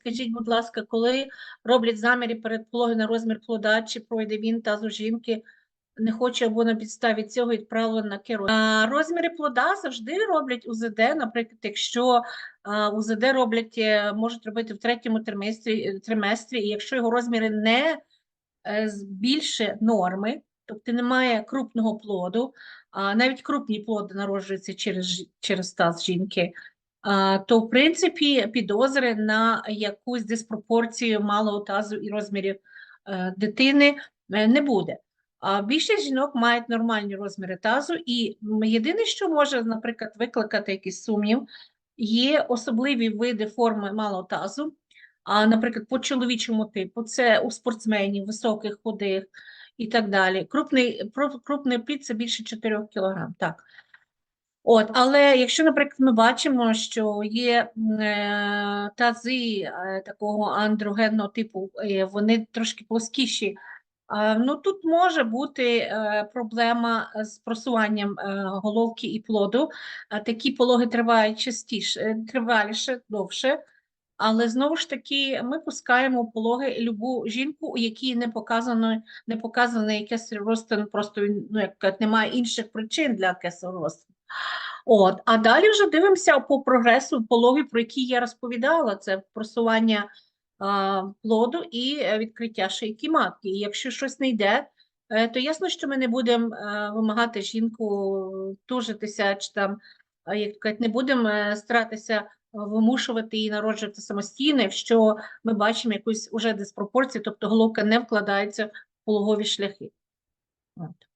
скажіть, будь ласка, коли роблять заміри перед пологи на розмір плода, чи пройде він тазу жінки, не хоче або на підставі цього відправлено на керу. А розміри плода завжди роблять УЗД. Наприклад, якщо УЗД роблять, е, можуть робити в третьому триместрі, е, триместрі, і якщо його розміри не е, більше норми, тобто немає крупного плоду, а навіть крупні плоди народжуються через, через таз жінки, то в принципі підозри на якусь диспропорцію малого тазу і розмірів е, дитини е, не буде. А більшість жінок мають нормальні розміри тазу, і єдине, що може, наприклад, викликати якийсь сумнів, є особливі види форми малого тазу. А, наприклад, по чоловічому типу, це у спортсменів, високих, худих і так далі. Крупний, крупний плід це більше 4 кг. Так. От, але якщо, наприклад, ми бачимо, що є е, тази е, такого андрогенного типу, е, вони трошки плоскіші, е, ну тут може бути проблема з просуванням головки і плоду. Такі пологи тривають частіше, триваліше, довше. Але знову ж таки, ми пускаємо в пологи любу жінку, у якій не показано, не показаний кесарів розтин, просто ну, як немає інших причин для кесарів розтину. От, а далі вже дивимося по прогресу пологів, про які я розповідала. Це просування а, плоду і е, відкриття шийки матки. І якщо щось не йде, е, то ясно, що ми не будемо е, вимагати жінку тужитися, чи там, як кажуть, не будемо старатися вимушувати її народжувати самостійно, якщо ми бачимо якусь уже диспропорцію, тобто головка не вкладається в пологові шляхи. От.